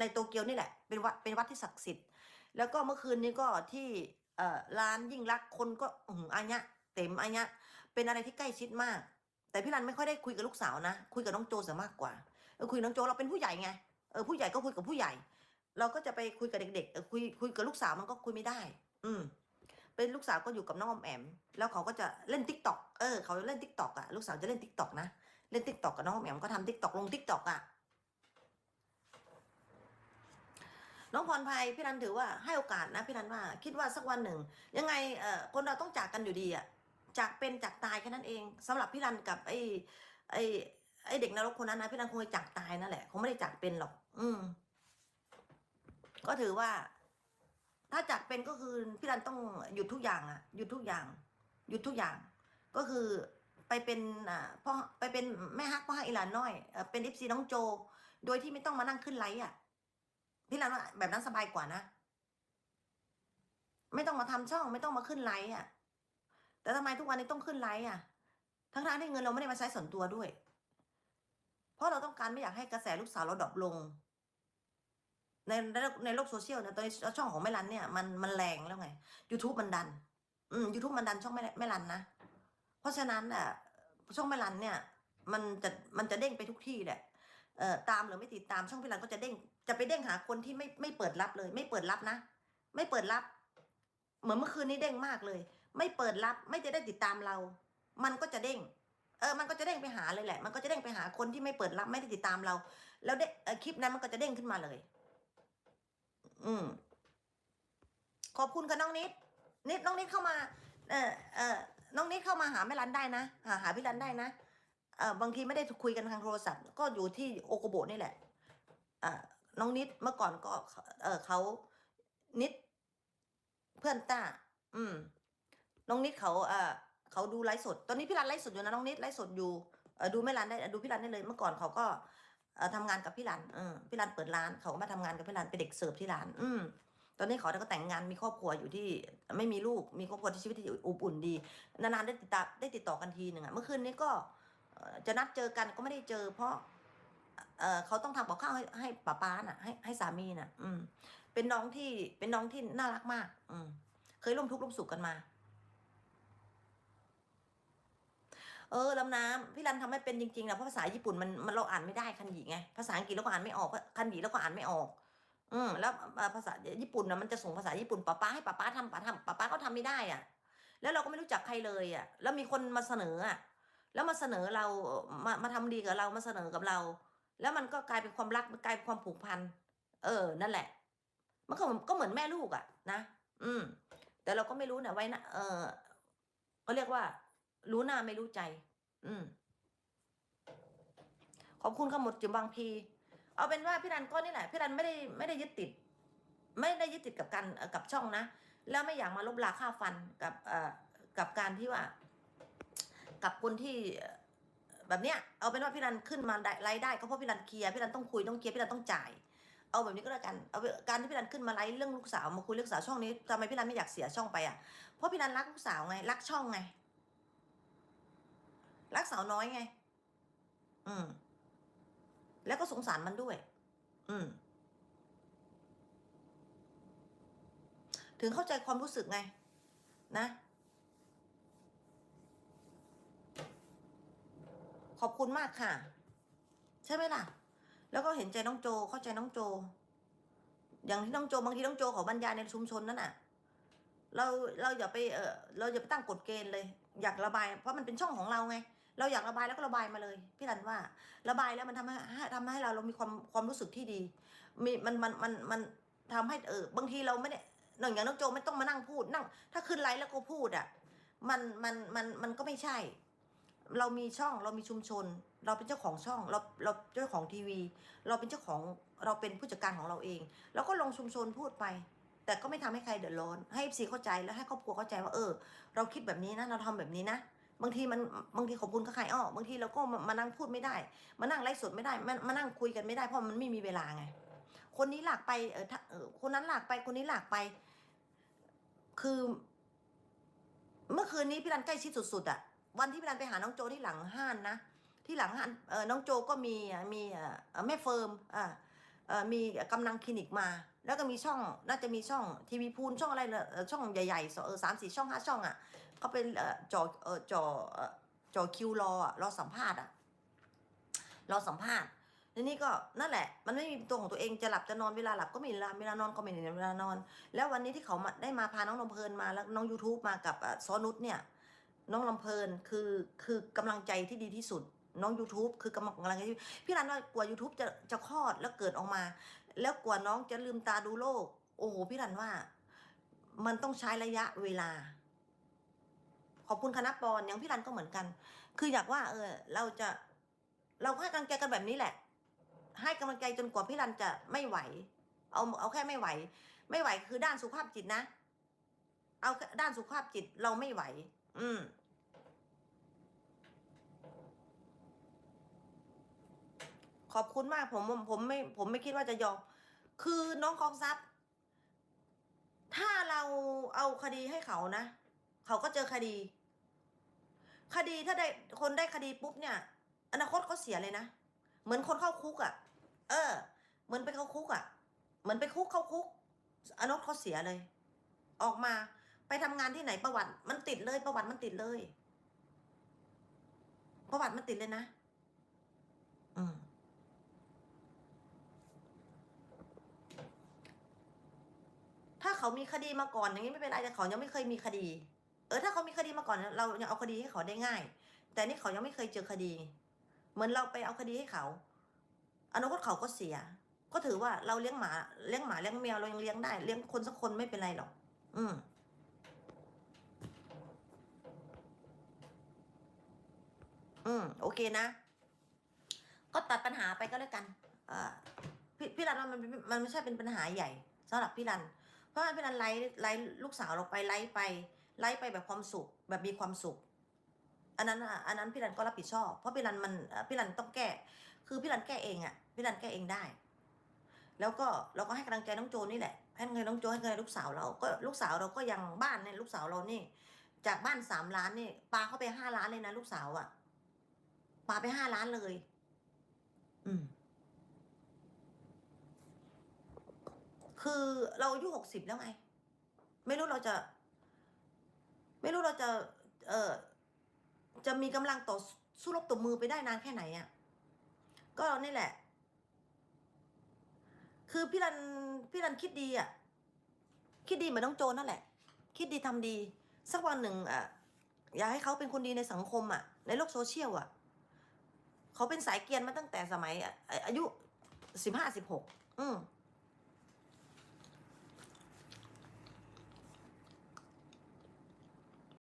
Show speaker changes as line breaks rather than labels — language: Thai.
ในโตเกียวนี่แหละเป็นวัดเป็นวัดที่ศักดิ์สิทธิ์ แล้วก็เมื่อคืนนี้ก็ที่เอ่อร้านยิ่งรักคนก็อือหืออันเนี้ยเต็มอันเนี้ยเป็นอะไรที่ใกล้ชิดมาก แต่พี่รันไม่ค่อยได้คุยกับลูกสาวนะ คุยกับน้องโจซะมากกว่าเออคุยน้องโจเราเป็นผู้ใหญ่ไงเออผู้ใหญ่ก็คุยกับผู้ใหญ่ เราก็จะไปคุยกับเด็กๆเออคุยคุยกับลูกสาวมันก็คุยไม่ได้ อืมเป็นลูกสาวก็อยู่กับน้องอมแอม แล้วเขาก็จะเล่นทิกตอกเออเขาเล่นทิกตอกอะลูกสาวจะเล่นทิกตอกนะเล่นทิกตอกกับน้องอมแอมก็ทำทิกตอกลงทิกตอกอะ น้องพรภัยพี่รันถือว่าให้โอกาสนะพี่รันว่า คิดว่าสักวันหนึ่ง ยังไงเอ่อคนเราต้องจากกันอยู่ดีอะจากเป็นจากตายแค่นั้นเองสำหรับพี่รันกับไอ้ไอ้ไอ้เด็กนรกคนนั้นนะพี่รันคงจะจากตายนั่นแหละคงไม่ได้จากเป็นหรอก อืม ก็ถือว่า ถ้าจากเป็นก็คือพี่รันต้องหยุดทุกอย่างอะหยุดทุกอย่างหยุดทุกอย่าง ก็คือไปเป็นอ่าพ่อไปเป็นแม่ฮักพ่อฮักอีหลานน้อยเอ่อเป็นเอฟซีน้องโจ โดยที่ไม่ต้องมานั่งขึ้นไลฟ์อะ พี่รันว่าแบบนั้นสบายกว่านะ ไม่ต้องมาทำช่อง ไม่ต้องมาขึ้นไลฟ์อะ แต่ทำไมทุกวันนี้ต้องขึ้นไลฟ์อะ ทั้งๆที่เงินเราไม่ได้มาใช้ส่วนตัวด้วย เพราะเราต้องการไม่อยากให้กระแสลูกสาวเราดรอปลง ในในโลกโซเชียลเนี่ยตอนนี้ช่องของแม่รันเนี่ยมันมันแรงแล้วไง YouTube มันดัน อืม YouTube มันดันช่องแม่แม่รันนะ เพราะฉะนั้นอะช่องแม่รันเนี่ย มันจะมันจะเด้งไปทุกที่แหละเอ่อตามหรือไม่ติดตามช่องพี่รันก็จะเด้ง จะไปเด้งหาคนที่ไม่ไม่เปิดรับเลย ไม่เปิดรับนะ ไม่เปิดรับ เหมือนเมื่อคืนนี้เด้งมากเลย ไม่เปิดรับไม่จะได้ติดตามเรา มันก็จะเด้ง เออ มันก็จะเด้งไปหาเลยแหละ มันก็จะเด้งไปหาคนที่ไม่เปิดรับไม่ได้ติดตามเรา แล้วเด้คลิปนั้นมันก็จะเด้งขึ้นมาเลย อืมขอบคุณกับน้องนิดนิดน้องนิดเข้ามา เออเออน้องนิดเข้ามาหาแม่รันได้นะหาหาพี่รันได้นะเออบางทีไม่ได้คุยกันทางโทรศัพท์ ก็อยู่ที่โอโกโบนี่แหละอ่า น้องนิดเมื่อก่อนก็ เออเขานิด เพื่อนต้า อืม น้องนิดเขาเออเขาดูไลฟ์สด ตอนนี้พี่รันไลฟ์สดอยู่นะน้องนิดไลฟ์สดอยู่เออดูแม่รันได้ดูพี่รันได้เลย เมื่อก่อนเขาก็เออทำงานกับพี่รันเออพี่รันเปิดร้านเขาก็มาทำงานกับพี่รันเป็นเด็กเสิร์ฟที่ร้าน อืมตอนนี้เขาก็แต่งงานมีครอบครัวอยู่ที่ ไม่มีลูกมีครอบครัวที่ชีวิตที่อบอุ่นดีนานๆได้ติดตาได้ติดต่อกันทีหนึ่งอะเมื่อคืนนี้ก็จะนัดเจอกันก็ไม่ได้เจอเพราะ เออเขาต้องทำกับข้าวให้ให้ป้าป้าน่ะให้ให้สามีน่ะ อืม เป็นน้องที่เป็นน้องที่น่ารักมาก อืม เคยร่วมทุกข์ร่วมสุขกันมา เออลำน้ำพี่รันทำให้เป็นจริงๆนะเพราะภาษาญี่ปุ่นมันมันเราอ่านไม่ได้คันหยีไงภาษาอังกฤษเราก็อ่านไม่ออกคันหยีเราก็อ่านไม่ออก อืมแล้วภาษาญี่ปุ่นนะมันจะส่งภาษาญี่ปุ่นป้าป้าให้ป้าป้าทำป้าทำป้าป้าก็ทำไม่ได้อะ แล้วเราก็ไม่รู้จักใครเลยอะ แล้วมีคนมาเสนออะแล้วมาเสนอเรามามาทำดีกับเรามาเสนอกับเรา แล้วมันก็กลายเป็นความรักมันกลายเป็นความผูกพันเออ นั่นแหละ มันก็ก็เหมือนแม่ลูกอะนะอืม แต่เราก็ไม่รู้นะไว้นะเออก็เรียกว่า รู้หน้าไม่รู้ใจ อืมขอบคุณขมดจุบบางพี เอาเป็นว่าพี่รันก็นี่แหละพี่รันไม่ได้ไม่ได้ยึดติด ไม่ได้ยึดติดกับการกับช่องนะแล้วไม่อยากมาลบลาค่าฟันกับเอ่อกับการที่ว่า กับคนที่ แบบเนี้ยเอาเป็นว่าพี่รันขึ้นมาได้รายได้ก็เพราะพี่รันเคลียร์พี่รันต้องคุยต้องเคลียร์พี่รันต้องจ่าย เอาแบบนี้ก็แล้วกันเอาการที่พี่รันขึ้นมาไลฟ์เรื่องลูกสาวมาคุยเรื่องสาวช่องนี้ทำไมพี่รันไม่อยากเสียช่องไปอะเพราะพี่รันรักลูกสาวไงรักช่องไงรักสาวน้อยไง อืม แล้วก็สงสารมันด้วย อืม ถึงเข้าใจความรู้สึกไง นะ ขอบคุณมากค่ะ ใช่ไหมล่ะ แล้วก็เห็นใจน้องโจเข้าใจน้องโจ อย่างที่น้องโจบางทีน้องโจขอบรรยายในชุมชนนั่นน่ะ เราเราอย่าไปเออเราอย่าไปตั้งกฎเกณฑ์เลย อยากระบาย เพราะมันเป็นช่องของเราไง เราอยากระบายแล้วก็ระบายมาเลย พี่รันว่า ระบายแล้วมันทำให้ให้ทำให้เราเรามีความความรู้สึกที่ดี มีมันมันมันมันทำให้เออบางทีเราไม่ได้หนึ่งอย่างน้องโจไม่ต้องมานั่งพูดนั่ง ถ้าขึ้นไลฟ์แล้วก็พูดอะ มันมันมันมันก็ไม่ใช่ เรามีช่องเรามีชุมชน เราเป็นเจ้าของช่องเราเราเจ้าของทีวี เราเป็นเจ้าของเราเป็นผู้จัดการของเราเองเราก็ลงชุมชนพูดไป แต่ก็ไม่ทำให้ใครเดือดร้อน ให้ซีเข้าใจแล้วให้ครอบครัวเข้าใจว่าเออ เราคิดแบบนี้นะเราทำแบบนี้นะบางทีมันบางทีขอบคุณก็ใครอ้อบางทีเราก็มานั่งพูดไม่ได้ มานั่งไลฟ์สดไม่ได้มามานั่งคุยกันไม่ได้เพราะมันไม่มีเวลาไง คนนี้หลากไปเออเออคนนั้นหลากไปคนนี้หลากไป คือ เมื่อคืนนี้พี่รันใกล้ชิดสุดๆอะ วันที่พี่รันไปหาน้องโจที่หลังห้านนะ ที่หลังห้านเออน้องโจก็มีมีแม่เฟิร์มอ่ามีกำลังคลินิกมา แล้วก็มีช่องน่าจะมีช่องทีวีพูนช่องอะไรเลยเอ่อช่องใหญ่ๆสามสี่ช่องห้าช่องอะเขาเป็นจ่อจอเอจ่อจอคิวรออรอสัมภาษณ์อะรอสัมภาษณ์ทีนี้ก็นั่นแหละ มันไม่มีตัวของตัวเองจะหลับจะนอนเวลาหลับก็มีเวลาเวลานอนก็มีเวลานอน แล้ววันนี้ที่เขาได้มาพาน้องลำเพลินมาแล้วน้อง YouTube มากับเอ่อซอนุชเนี่ย น้องลำเพลินคือคือกำลังใจที่ดีที่สุด น้อง YouTube คือกำลังใจที่พี่รันว่ากว่า YouTube จะจะคลอดแล้วเกิดออกมา แล้วกว่าน้องจะลืมตาดูโลก โอ้โหพี่รันว่า มันต้องใช้ระยะเวลา ขอบคุณคณะปอนอย่างพี่รันก็เหมือนกัน คืออยากว่า เออ เราจะ เราให้กำลังใจกันแบบนี้แหละ ให้กำลังใจจนกว่าพี่รันจะไม่ไหว เอาเอาแค่ไม่ไหว ไม่ไหวคือด้านสุขภาพจิตนะ เอาด้านสุขภาพจิตเราไม่ไหว อืมขอบคุณมากผมผมผมไม่ ผมไม่คิดว่าจะยอม คือน้องกองทรัพย์ ถ้าเราเอาคดีให้เขานะ เขาก็เจอคดี คดีถ้าได้คนได้คดีปุ๊บเนี่ย อนาคตเขาเสียเลยนะ เหมือนคนเข้าคุกอะ่ะ เออ เหมือนไปเข้าคุกอะ่ะ เหมือนไปคุกเข้าคุก อนาคตเขาเสียเลย ออกมา ไปทำงานที่ไหนประวัติ มันติดเลย ประวัติมันติดเลย ประวัติมันติดเลยนะอืมถ้าเขามีคดีมาก่อนอย่างนี้ไม่เป็นไรแต่เขายังไม่เคยมีคดี เออถ้าเขามีคดีมาก่อน เรายังเอาคดีให้เขาได้ง่าย แต่นี่เขายังไม่เคยเจอคดี เหมือนเราไปเอาคดีให้เขาอนาคตเขาก็เสีย ก็ถือว่าเราเลี้ยงหมาเลี้ยงหมาเลี้ยงแมวเรายังเลี้ยงได้ เลี้ยงคนสักคนไม่เป็นไรหรอก อืม อืม โอ เคนะ ก็ตัดปัญหาไปก็แล้วกันพี่พี่รันว่ามันมันไม่ใช่เป็นปัญหาใหญ่สำหรับพี่รัน เพราะว่าพี่รันไลฟ์ไลฟ์ลูกสาวเราไปไลฟ์ไปไลฟ์ไปแบบความสุข แบบมีความสุข อันนั้นอะอันนั้นพี่รันก็รับผิดชอบ เพราะพี่รันมันพี่รันต้องแก้ คือพี่รันแก้เองอะพี่รันแก้เองได้ แล้วก็เราก็ให้กำลังใจน้องโจนี่แหละให้กำลังใจน้องโจให้กำลังใจลูกสาวเราก็ลูกสาวเราก็ยังบ้านเนี่ยลูกสาวเรานี่ จากบ้านสามล้านนี่ปาเข้าไปห้าล้านเลยนะลูกสาวอะ ปาไปห้าล้านเลย อืม คือเราอายุหกสิบแล้วไง ไม่รู้เราจะ ไม่รู้เราจะ เออจะมีกำลังต่อสู้รบต่อมือไปได้นานแค่ไหนอะ่ะ ก็นี่แหละ คือพี่รันพี่รันคิดดีอะ่ะ คิดดีเหมือนน้องโจนั่นแหละ คิดดีทำดี สักวันหนึ่งอะอยากให้เขาเป็นคนดีในสังคมอะ ในโลกโซเชียลอะ เขาเป็นสายเกียนมาตั้งแต่สมัยอะอายุสิบห้าสิบหกอืม